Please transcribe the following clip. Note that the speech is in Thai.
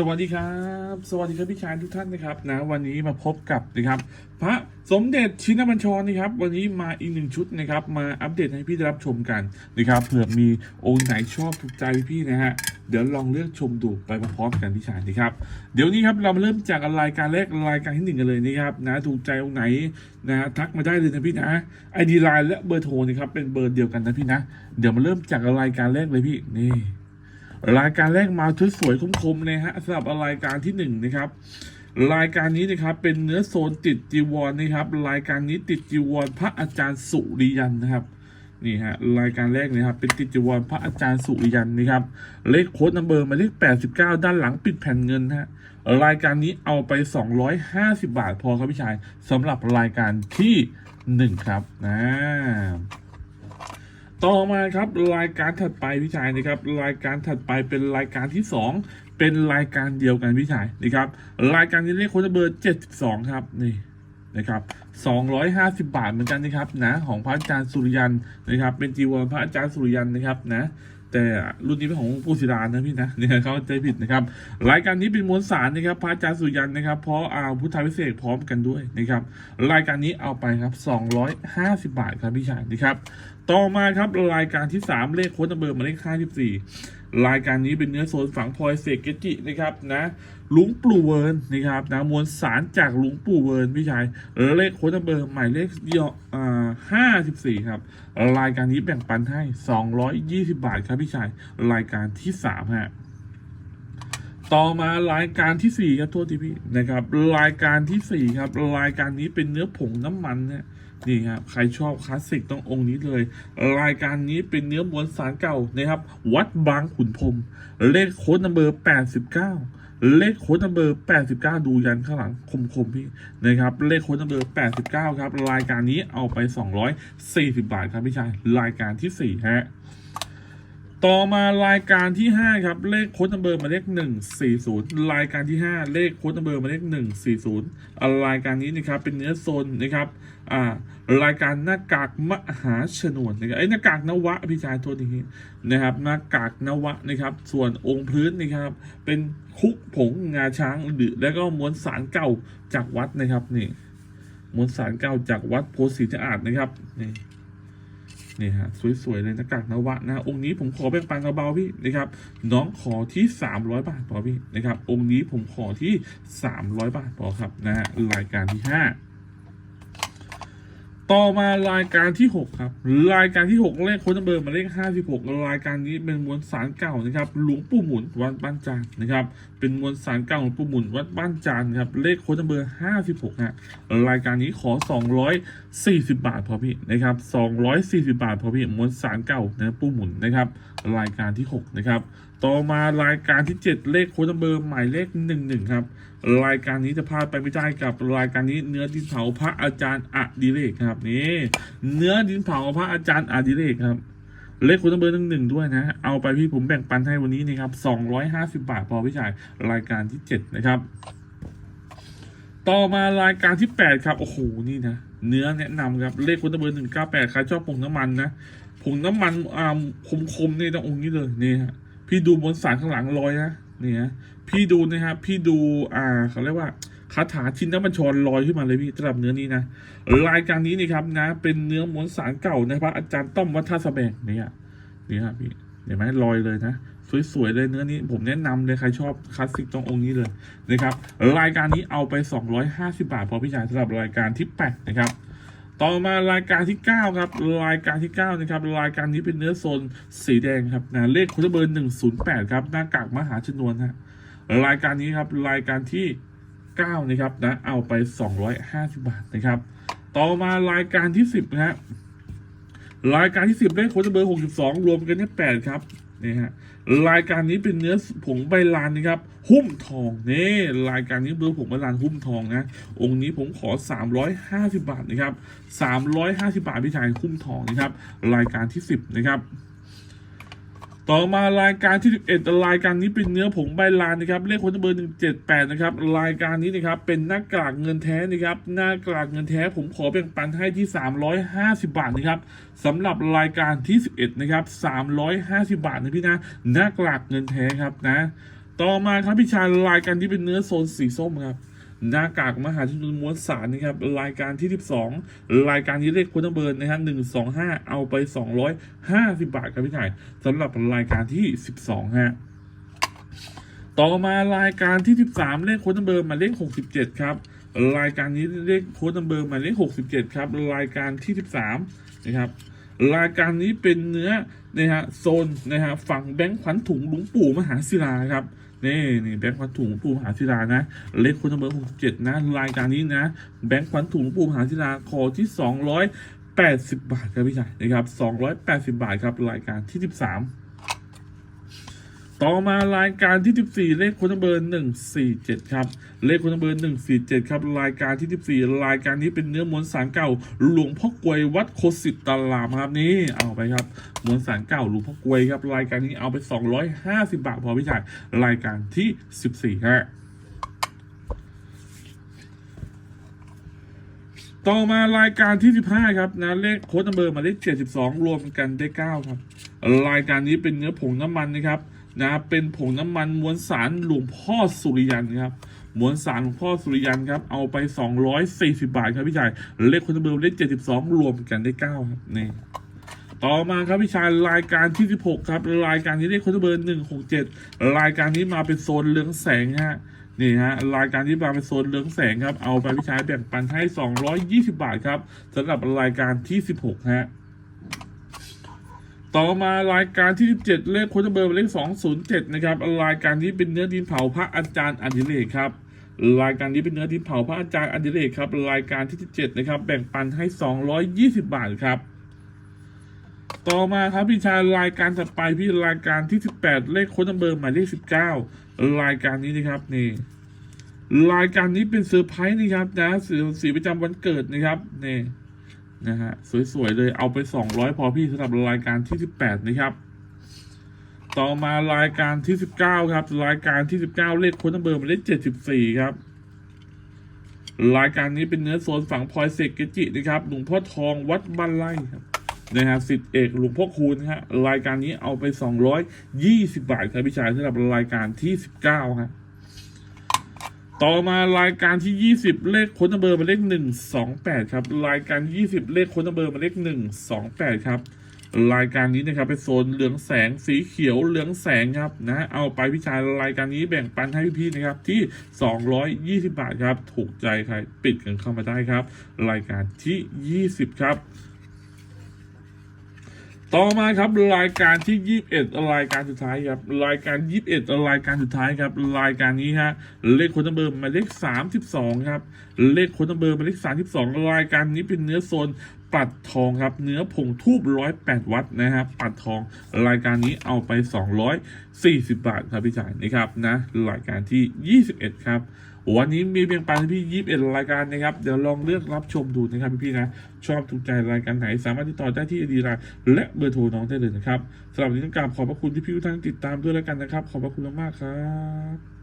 สวัสดีครับ สวัสดีครับพี่ชายทุกท่านนะครับนะวันนี้มาพบกับนะครับพระสมเด็จชินบัญชรนะครับ วันนี้มาอีกหนึ่งชุดนะครับ มาอัปเดตให้พี่ได้รับชมกันนะครับเผื่อมีองค์ไหนชอบถูกใจพี่นะฮะเดี๋ยวลองเลือกชมดูไปพร้อมกันพี่ชายนะครับ เดี๋ยวนี้ครับเรามาเริ่มจากรายการแรกรายการที่หนึ่งกันเลยนะครับนะถูกใจองค์ไหนนะทักมาได้เลยนะพี่นะไอดีไลน์และเบอร์โทรนะครับเป็นเบอร์เดียวกันนะพี่นะ เดี๋ยวมาเริ่มจากรายการแรกเลยพี่นี่ รายการแรกมาชุดสวยคมๆเลยฮะสำหรับรายการที่หนึ่งนะครับรายการนี้นะครับเป็นเนื้อโซนติดจีวรนะครับ รายการนี้ติดจีวรพระอาจารย์สุริยันนะครับนี่ฮะรายการแรกนะครับ เป็นติดจีวรพระอาจารย์สุริยันนะครับ เลขโค้ดนัมเบอร์หมายเลข 89 ด้านหลังปิดแผ่นเงินฮะรายการนี้เอาไป 250 บาทพอครับพี่ชายสำหรับรายการที่หนึ่งครับนะ ต่อมาครับรายการถัดไปพี่ชายนะครับรายการถัดไปเป็นรายการที่สองเป็นรายการเดียวกันพี่ชายนะครับ รายการนี้เลขโค้ดเบอร์เจ็ดสองครับนี่นะครับสองร้อยห้าสิบาทเหมือนกันนะครับนะของพระอาจารย์สุริยันนะครับเป็นจีวรพระอาจารย์สุริยันนะครับนะ แต่รุ่นนี้เป็นของปูศิลานะพี่นะเนี่ยเขาใจผิดนะครับรายการนี้เป็นมวลสารนะครับพระอาจารย์สุยันนะครับเพราะอาพุทธาพิเศษพร้อมกันด้วยนะครับรายการนี้เอาไปครับ 250 บาทครับพี่ชายนะครับต่อมาครับรายการที่ 3 เลขโค้ดตัเบอร์หมายเลข54 รายการนี้เป็นเนื้อโซนฝังพลอยเสกเกจินะครับนะลุงปู่เวิร์นนะครับนะมวลสารจากลุงปู่เวิร์นพี่ชายเลขโค้ดนัมเบอร์หมายเลขยออ่า54ครับรายการนี้แบ่งปันให้220บาทครับพี่ชายรายการที่3ฮะต่อมารายการที่4ครับโทษทีพี่นะครับ รายการที่สี่ครับ รายการนี้เป็นเนื้อผงน้ำมันนะ นี่ครับใครชอบคลาสสิกต้ององค์นี้เลย รายการนี้เป็นเนื้อมวลสารเก่านะครับ วัดบางขุนพรมเลขโค้ดนัมเบอร์ 89 เลขโค้ดนัมเบอร์ 89 ดูยันข้างหลังคมๆพี่นะครับ เลขโค้ดนัมเบอร์ 89 ครับ รายการนี้เอาไป 240 บาทครับพี่ชาย รายการที่ 4 ฮะ ต่อมารายการที่ 5 ครับ เลขโค้ดนัมเบอร์มาเลข140 รายการที่ 5 เลขโค้ดนัมเบอร์มาเลข140อ่ารายการนี้นะครับเป็นเนื้อโซนนะครับอ่ารายการหน้ากากมหาชนวนนะครับไอ้หน้ากากนวะพี่ชายโทษทีนะครับหน้ากากนวะนะครับ ส่วนองค์พื้นนะครับ เป็นคุกผงงาช้างหรือแล้วก็มวลสารเก่าจากวัดนะครับนี่มวลสารเก่าจากวัดโพธิ์ศรีสะอาดนะครับนี่ นี่ฮะสวยๆเลยหน้ากากนวะนะองค์นี้ผมขอแบ่งปันเบาๆพี่นะครับน้องขอที่ 300 บาทพอพี่นะครับองค์นี้ผมขอที่ 300 บาทพอครับนะฮะรายการที่ 5 ต่อมารายการที่ 6 ครับรายการที่ 6 เลขโค้ดนัมเบอร์มาเลข 56 รายการนี้เป็นมวลสารเก่านะครับหลวงปู่หมุนวัดบ้านจานนะครับ เป็นมวลสารเก่าหลวงปู่หมุนวัดบ้านจานครับ เลขโค้ดนัมเบอร์ 56ฮะรายการนี้ขอ 240 บาทพอพี่นะครับ240 บาทพอพี่มวลสารเก่านะปู่หมุนนะครับ รายการที่ 6 นะครับ ต่อมารายการที่ 7 เลขโค้ดนัมเบอร์หมายเลข 11 ครับ รายการนี้จะพลาดไปไม่ได้กับรายการนี้เนื้อดินเผาพระอาจารย์อดิเรกครับนี่เนื้อดินเผาพระอาจารย์อดิเรกครับ เลขโค้ดนัมเบอร์หนึ่งหนึ่งด้วยนะ เอาไปพี่ผมแบ่งปันให้วันนี้นะครับ250บาทพอพี่ชายรายการที่7นะครับ ต่อมารายการที่8ครับโอ้โหนี่นะเนื้อแนะนำครับเลขโค้ดนัมเบอร์หนึ่งเก้าแปดใครชอบผงน้ำมันนะผงน้ำมันอ่าคมๆนี่ต้ององค์นี้เลยนี่ฮะ พี่ดูบนสารข้างหลังลอยนะเนี่ฮะพี่ดูนะครับพี่ดูอ่าเขาเรียกว่าคาถาชินน้ำบัญชรลอยขึ้นมาเลยพี่สำหรับเนื้อนี้นะรายการนี้นี่ครับนะ เป็นเนื้อมวลสารเก่านะครับอาจารย์ต้อมวัฒนสแบงเนี่ยนี่ครับพี่เห็นไหมลอยเลยนะสวยๆเลยเนื้อนี้ผมแนะนำเลยใครชอบคลาสสิกตรงองค์นี้เลยนะครับรายการนี้เอาไป 250 บาทพอพี่ชายสำหรับรายการที่8นะครับ ต่อมารายการที่ 9 ครับ รายการที่ 9 นะครับ รายการนี้เป็นเนื้อโซนสีแดงครับนะเลขคุณเบอร์ 108 ครับ หน้ากากมหาชนวนฮะรายการนี้ครับ รายการที่ 9 นะครับนะเอาไป 250 บาทนะครับ ต่อมารายการที่ 10 นะฮะรายการที่ 10 เลขค้ดเบอร์ 62 รวมกันที่8ครับ นี่ฮะรายการนี้เป็นเนื้อผงใบลานนะครับ หุ้มทองนี่รายการนี้เนื้อผงใบลานหุ้มทองนะ องค์นี้ผมขอ 350 บาทนะครับ350 บาทพี่ชายหุ้มทองนะครับ รายการที่ 10 นะครับ ต่อมารายการที่ 11 รายการนี้เป็นเนื้อผงใบลานนะครับเลขคนเบอร์ 178 นะครับรายการนี้นะครับเป็นหน้ากากเงินแท้นะครับหน้ากากเงินแท้ผมขอแบ่งปันให้ที่ 350 บาทนะครับสำหรับรายการที่ 11 นะครับ 350 บาทนะพี่นะหน้ากากเงินแท้ครับนะ ต่อมาครับพี่ชายรายการที่เป็นเนื้อโซนสีส้มครับ หน้ากากมหาชนม้วนสารนะครับรายการที่ 12 รายการนี้เลขควอเตอร์เบิร์นนะฮะ125เอาไป 250 บาทครับพี่ชายสำหรับรายการที่ 12ฮะต่อมารายการที่ 13 เลขควอเตอร์เบิร์นมาเลข 67 ครับ รายการนี้เลขโค้ดนัมเบอร์มาเลข 67 ครับ รายการที่ 13 นะครับ รายการนี้เป็นเนื้อนะฮะโซนนะฮะฝั่งแบงค์ขวัญถุงหลวงปู่มหาศิลาครับ นี่นี่แบงค์ขวัญถุงปู่มหาศิลานะ เลขคนัมเบอร์หกเจ็ดนะรายการนี้นะ แบงค์ขวัญถุงปู่มหาศิลาคอที่สองร้อยแปดสิบบาทครับพี่ชายนะครับสองร้อยแปดสิบาทครับรายการที่สิบสาม ต่อมารายการที่ 14 เลขคนเบอร์147 ครับ เลขคนเบอร์ 147 ครับ รายการที่ 14 รายการนี้เป็นเนื้อมวลสารเก่า หลวงพ่อกวยวัดโคสิตตลามครับนี่เอาไปครับมวลสารเก่าหลวงพ่อกวยครับ รายการนี้เอาไป 250 บาทพอพี่ชายรายการที่ 14ฮะต่อมารายการที่ 15 ครับนะเลขโค้ดนัมเบอร์มาเลข72 รวมกันได้ 9 ครับ รายการนี้เป็นเนื้อผงน้ำมันนะครับ นะเป็นผงน้ำมันมวลสารหลวงพ่อสุริยันครับมวลสารหลวงพ่อสุริยันครับเอาไป 240 บาทครับพี่ชายเลขค้ดนัมเบอร์หมายเลข72 รวมกันได้9ครับนี่ต่อมาครับพี่ชายรายการที่ 16 ครับ รายการนี้เลขโค้ดนัมเบอร์167 รายการนี้มาเป็นโซนเรืองแสงฮะนี่ฮะรายการที่มาเป็นโซนเรืองแสงครับเอาไปพี่ชายแบ่งปันให้ 220 บาทครับสำหรับรายการที่ 16ฮะ ต่อมารายการที่ 17 เลขโค้ดเบอร์เลข 207 นะครับ รายการนี้เป็นเนื้อดินเผาพระอาจารย์อดิเรกครับ รายการนี้เป็นเนื้อดินเผาพระอาจารย์อดิเรกครับ รายการที่ 17 นะครับ แบ่งปันให้ 220 บาทครับ ต่อมาครับพี่ชายรายการถัดไปพี่รายการที่ 18 เลขโค้ดนัมเบอร์หมายเลข 19 รายการนี้นะครับนี่รายการนี้เป็นเซอร์ไพรส์นะครับนะสีสีประจำวันเกิดนะครับนี่ นะฮะสวย ๆ เลยเอาไป 200 พอพี่สำหรับรายการที่ 18 นะครับ ต่อมารายการที่ 19 ครับ รายการที่ 19 เลขค้นัมเบอร์มายเลข74 ครับ รายการนี้เป็นเนื้อโซนฝั่งพลอยเซกเกจินะครับหลวงพ่อทองวัดบ้านไร่ครับนะฮะสิทธิเอกหลวงพ่อคูณฮะรายการนี้เอาไป 220 บาทครับพี่ชายสำหรับรายการที่ 19ฮะ ต่อมารายการที่ 20 เลขค้นัมเบอร์มาเลข 128 ครับ รายการ 20 เลขค้นัมเบอร์มาเลข 128 ครับ รายการนี้นะครับเป็นโซนเหลืองแสงสีเขียวเหลืองแสงครับนะเอาไปพี่ชายรายการนี้แบ่งปันให้พี่ๆนะครับที่ 220 บาทครับ ถูกใจใครปิดกันเข้ามาได้ครับ รายการที่ 20 ครับ ต่อมาครับรายการที่ 21 รายการสุดท้ายครับรายการ 21 รายการสุดท้ายครับรายการนี้ฮะเลขโค้ดนัมเบอร์หมายเลข 32 ครับเลขโค้ดนัมเบอร์หมายเลข 32 รายการนี้เป็นเนื้อโซนปัดทองครับ เนื้อผงทูบ108วัตต์นะครับปัดทองรายการนี้เอาไป 240 บาทครับพี่จ่ายนะครับนะรายการที่ 21 ครับ วันนี้มีเพียงปันพี่ยิบเอ็ดรายการนะครับ เดี๋ยวลองเลือกรับชมดูนะครับพี่ๆนะ ชอบถูกใจรายการไหน สามารถติดต่อได้ที่ดีไลน์และเบอร์โทรน้องได้เลยนะครับสำหรับวันนี้ต้องกราบขอบพระคุณที่พี่ทุกท่านติดตามด้วยแล้วกันนะครับ ขอบพระคุณมากๆครับ